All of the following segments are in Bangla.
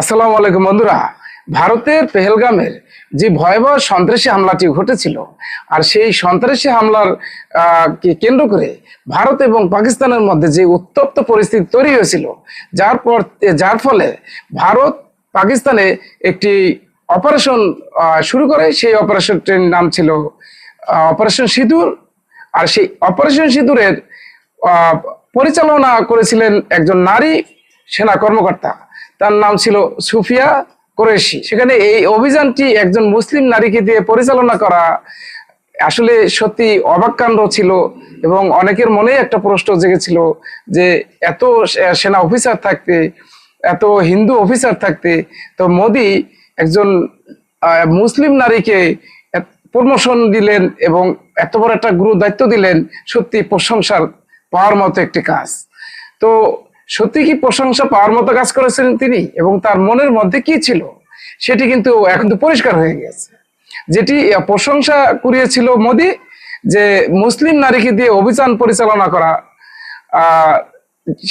আসসালামু আলাইকুম বন্ধুরা। ভারতের পেহেলগামের যে ভয়াবহ সন্ত্রাসী হামলাটি ঘটেছিল আর সেই সন্ত্রাসী হামলার কেন্দ্র করে ভারত এবং পাকিস্তানের মধ্যে যে উত্তপ্ত পরিস্থিতি তৈরি হয়েছিল, যার পর, যার ফলে ভারত পাকিস্তানে একটি অপারেশন শুরু করে। সেই অপারেশনটির নাম ছিল অপারেশন সিঁদুর। আর সেই অপারেশন সিঁদুরের পরিচালনা করেছিলেন একজন নারী সেনা কর্মকর্তা। তার নাম ছিল সুফিয়া কোরেশি সেখানে এই অভিযানটি একজন মুসলিম নারীকে দিয়ে পরিচালনা করা আসলে সত্যি অবাককাণ্ড ছিল এবং অনেকের মনে একটা প্রশ্ন জেগেছিল যে এত সেনা অফিসার থাকতে, এত হিন্দু অফিসার থাকতে, তো মোদি একজন মুসলিম নারীকে প্রমোশন দিলেন এবং এত বড় একটা গুরু দায়িত্ব দিলেন, সত্যি প্রশংসার পাওয়ার মতো একটি কাজ। তো সত্যি কি প্রশংসা পাওয়ার মতো কাজ করেছিলেন তিনি? এবং তার মনের মধ্যে কি ছিল? সেটি কিন্তু এখন তো পরিষ্কার হয়ে গেছে। যেটি প্রশংসা করিয়েছিল মোদি যে মুসলিম নারীকে দিয়ে অভিযান পরিচালনা করা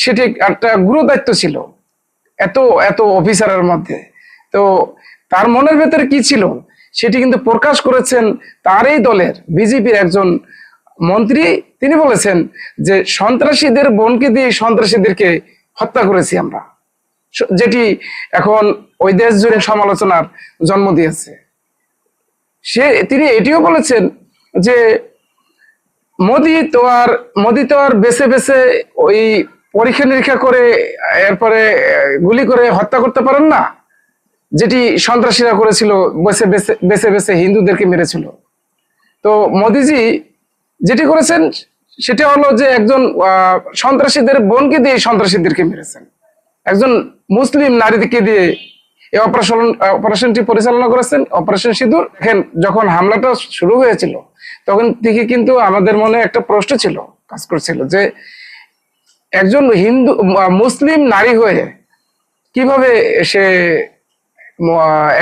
সেটি একটা গুরু দায়িত্ব ছিল এত এত অফিসারের মধ্যে। তো তার মনের ভেতরে কি ছিল? সেটি কিন্তু প্রকাশ করেছেন তারই দলের বিজেপির একজন মন্ত্রী। তিনি বলেছেন যে সন্ত্রাসীদের বোনকে দিয়ে সন্ত্রাসীদেরকে হত্যা করেছি আমরা। যেটি এখন ওই দেশ জুড়ে সমালোচনার জন্ম দিয়েছে। সে, তিনি এটিও বলেছেন যে মোদি তো আর, মোদি তো আর বেছে বেছে ওই পরীক্ষা নিরীক্ষা করে, এরপরে গুলি করে হত্যা করতে পারেন না, যেটি সন্ত্রাসীরা করেছিল, বেছে বেছে বেছে বেছে হিন্দুদেরকে মেরেছিল। তো মোদিজি যেটি করেছেন সেটা হলো যে একজন সন্ত্রাসীদের বোনকে দিয়ে সন্ত্রাসীদেরকে মেরেছেন। একজন মুসলিম নারীকে দিয়ে এই অপারেশন অপারেশনটি পরিচালনা করেছেন। অপারেশন সিঁদুর। দেখেন, যখন হামলাটা শুরু হয়েছিল, তখন থেকে কিন্তু আমাদের মনে একটা প্রশ্ন ছিল, কাজ করছিল যে একজন হিন্দু মুসলিম নারী হয়ে কীভাবে সে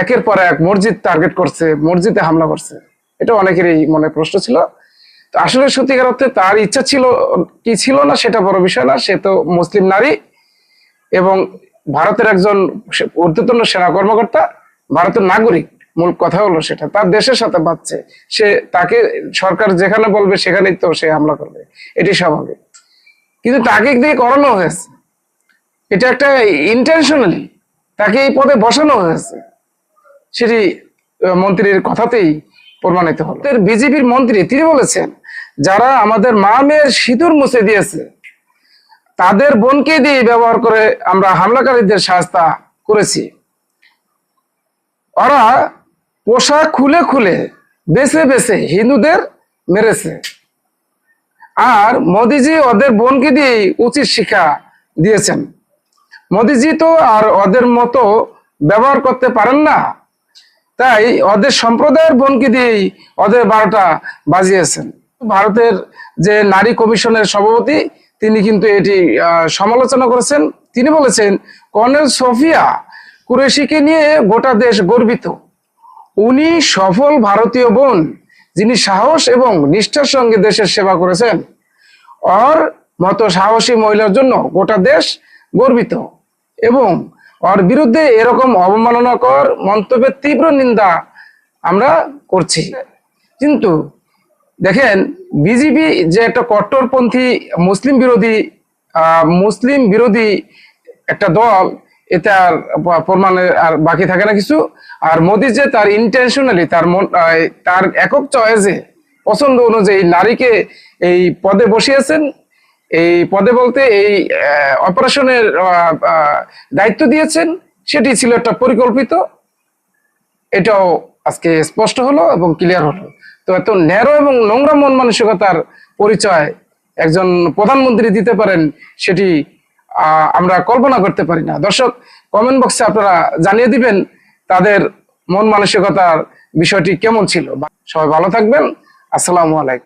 একের পর এক মসজিদ টার্গেট করছে, মসজিদে হামলা করছে? এটা অনেকেরই মনে প্রশ্ন ছিল। আসলে সত্যিকার অর্থে তার ইচ্ছা ছিল, কি ছিল না সেটা বড় বিষয় না। সে তো মুসলিম নারী এবং ভারতের একজন ঊর্ধ্বতন সেনা কর্মকর্তা, ভারতের নাগরিক। মূল কথা হলো সেটা। তার দেশের সাথে বাঁচছে। সে তাকে সরকার যেখানে বলবে সেখানেই তো সে হামলা করবে। এটি স্বাভাবিক। কিন্তু তাকে দিয়ে করানো হয়েছে। এটা একটা ইন্টেনশনালি তাকে এই পদে বসানো হয়েছে। সেটি মন্ত্রীর কথাতেই প্রমাণিত হলো। বিজেপির মন্ত্রী তিনি বলেছেন যারা আমাদের মা মেয়ের সিঁদুর মুছে দিয়েছে, তাদের বোনকে দিয়ে ব্যবহার করে আমরা হামলাকারীদের সাহায্য করেছি। ওরা পোশাক খুলে খুলে বেছে বেছে হিন্দুদের মেরেছে। আর মোদিজি ওদের বোনকে দিয়ে উচিত শিক্ষা দিয়েছেন। মোদিজি তো আর ওদের মতো ব্যবহার করতে পারেন না, তাই ওদের সম্প্রদায়ের বোনকে দিয়েই ওদের বারোটা বাজিয়েছেন। ভারতের যে নারী কমিশনের সভাপতি, তিনি কিন্তু এটি সমালোচনা করেছেন। তিনি বলেছেন, কর্নেল সোফিয়া কুরেশিকে নিয়ে গোটা দেশ গর্বিত। উনি সফল ভারতীয় বোন, যিনি সাহস এবং নিষ্ঠার সঙ্গে দেশের সেবা করেছেন। অর মতো সাহসী মহিলার জন্য গোটা দেশ গর্বিত এবং ওর বিরুদ্ধে এরকম অবমাননাকর মন্তব্যের তীব্র নিন্দা আমরা করছি। কিন্তু দেখেন বিজেপি যে একটা কট্টরপন্থী মুসলিম বিরোধী মুসলিম বিরোধী একটা দল এতে আর প্রমাণের আর বাকি থাকে না কিছু। আর মোদি যে তার ইন্টেনশনালি তার তার একক চয়েসে পছন্দ অনুযায়ী নারীকে এই পদে বসিয়েছেন। এই পদে বলতে এই অপারেশনের দায়িত্ব দিয়েছেন। সেটি ছিল একটা পরিকল্পিত। এটাও আজকে স্পষ্ট হলো এবং ক্লিয়ার হলো। তো এত ন্যারো এবং নোংরা মন মানসিকতার পরিচয় একজন প্রধানমন্ত্রী দিতে পারেন, সেটি আমরা কল্পনা করতে পারি না। দর্শক কমেন্ট বক্সে আপনারা জানিয়ে দিবেন তাদের মন মানসিকতার বিষয়টি কেমন ছিল। সবাই ভালো থাকবেন। আসসালামু আলাইকুম।